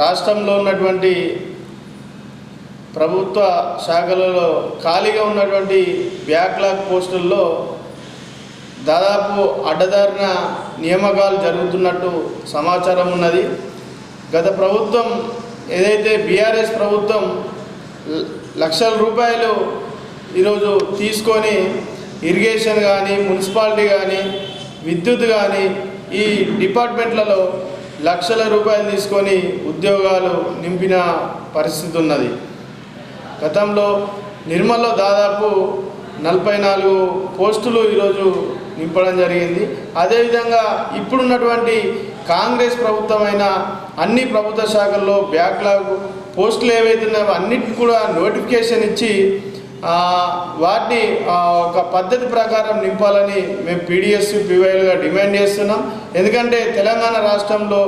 రాష్ట్రంలో ఉన్నటువంటి ప్రభుత్వ శాఖలలో ఖాళీగా ఉన్నటువంటి బ్యాక్లాగ్ పోస్టుల్లో దాదాపు అడ్డదారిన నియామకాలు జరుగుతున్నట్టు సమాచారం ఉన్నది. గత ప్రభుత్వం ఏదైతే బీఆర్ఎస్ ప్రభుత్వం లక్షల రూపాయలు ఈరోజు తీసుకొని ఇరిగేషన్ కానీ మున్సిపాలిటీ కానీ విద్యుత్ కానీ ఈ డిపార్ట్మెంట్లలో లక్షల రూపాయలు తీసుకొని ఉద్యోగాలు నింపిన పరిస్థితి ఉన్నది. గతంలో నిర్మల్లో దాదాపు నలభై నాలుగు పోస్టులు ఈరోజు నింపడం జరిగింది. అదేవిధంగా ఇప్పుడున్నటువంటి కాంగ్రెస్ ప్రభుత్వమైన అన్ని ప్రభుత్వ శాఖల్లో బ్యాక్లాగ్ పోస్టులు ఏవైతే ఉన్నాయో అన్నిటికి కూడా నోటిఫికేషన్ ఇచ్చి వాటిని ఒక పద్ధతి ప్రకారం నింపాలని మేము పీడిఎస్ పీవైలుగా డిమాండ్ చేస్తున్నాం. ఎందుకంటే తెలంగాణ రాష్ట్రంలో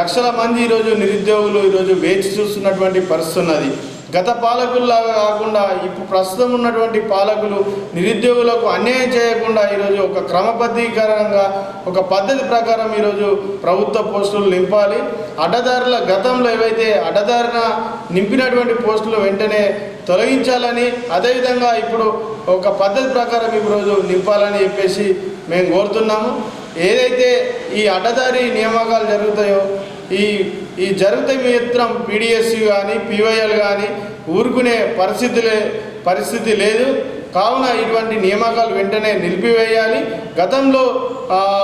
లక్షల మంది ఈరోజు నిరుద్యోగులు ఈరోజు వేచి చూస్తున్నటువంటి పరిస్థితి ఉన్నది. గత పాలకుల్లాగా కాకుండా ఇప్పుడు ప్రస్తుతం ఉన్నటువంటి పాలకులు నిరుద్యోగులకు అన్యాయం చేయకుండా ఈరోజు ఒక క్రమబద్ధీకరంగా ఒక పద్ధతి ప్రకారం ఈరోజు ప్రభుత్వ పోస్టులు నింపాలి. అడ్డదారుల గతంలో ఏవైతే అడ్డదారిన నింపినటువంటి పోస్టులు వెంటనే తొలగించాలని అదేవిధంగా ఇప్పుడు ఒక పద్ధతి ప్రకారం ఈరోజు నింపాలని చెప్పేసి మేము కోరుతున్నాము. ఏదైతే ఈ అడ్డదారి నియామకాలు జరుగుతాయో ఈ ఈ జరిగితే మిత్రం పీడిఎస్సి కానీ పీవైఎల్ కానీ ఊరుకునే పరిస్థితి లే పరిస్థితి లేదు. కావున ఇటువంటి నియామకాలు వెంటనే నిలిపివేయాలి. గతంలో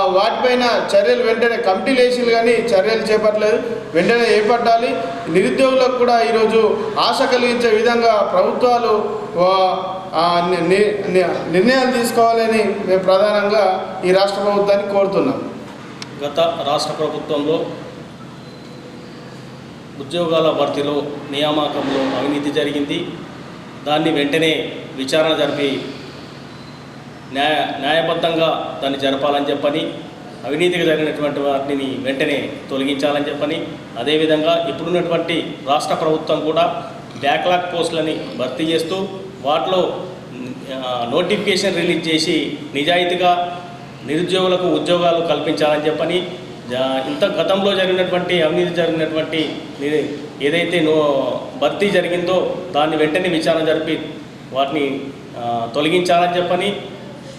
వాటిపైన చర్యలు వెంటనే కమిటీలు వేసిలు కానీ చర్యలు చేపట్టలేదు. వెంటనే చేపట్టాలి. నిరుద్యోగులకు కూడా ఈరోజు ఆశ కలిగించే విధంగా ప్రభుత్వాలు ని- నిర్ణయాలు తీసుకోవాలని మేము ప్రధానంగా ఈ రాష్ట్ర ప్రభుత్వాన్ని కోరుతున్నాం. గత రాష్ట్ర ప్రభుత్వంలో ఉద్యోగాల భర్తీలో నియామకంలో అవినీతి జరిగింది. దాన్ని వెంటనే విచారణ జరిపి న్యాయ న్యాయబద్ధంగా దాన్ని జరపాలని చెప్పని అవినీతిగా జరిగినటువంటి వాటిని వెంటనే తొలగించాలని చెప్పని అదేవిధంగా ఇప్పుడున్నటువంటి రాష్ట్ర ప్రభుత్వం కూడా బ్యాక్లాగ్ పోస్టులని భర్తీ చేస్తూ వాటిలో నోటిఫికేషన్ రిలీజ్ చేసి నిజాయితీగా నిరుద్యోగులకు ఉద్యోగాలు కల్పించాలని చెప్పని ఇంత గతంలో జరిగినటువంటి అవినీతి జరిగినటువంటి ఏదైతే నో భర్తీ జరిగిందో దాన్ని వెంటనే విచారణ జరిపి వాటిని తొలగించాలని చెప్పని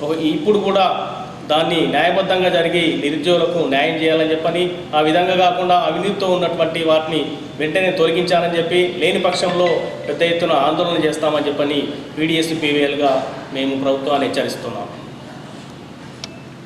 ఒక ఇప్పుడు కూడా దాన్ని న్యాయబద్ధంగా జరిగి నిరుద్యోగులకు న్యాయం చేయాలని చెప్పని ఆ విధంగా కాకుండా అవినీతితో ఉన్నటువంటి వాటిని వెంటనే తొలగించాలని చెప్పి లేని పక్షంలో పెద్ద ఎత్తున ఆందోళన చేస్తామని చెప్పని పీడిఎస్ పీవీఎల్గా మేము ప్రభుత్వాన్ని హెచ్చరిస్తున్నాం.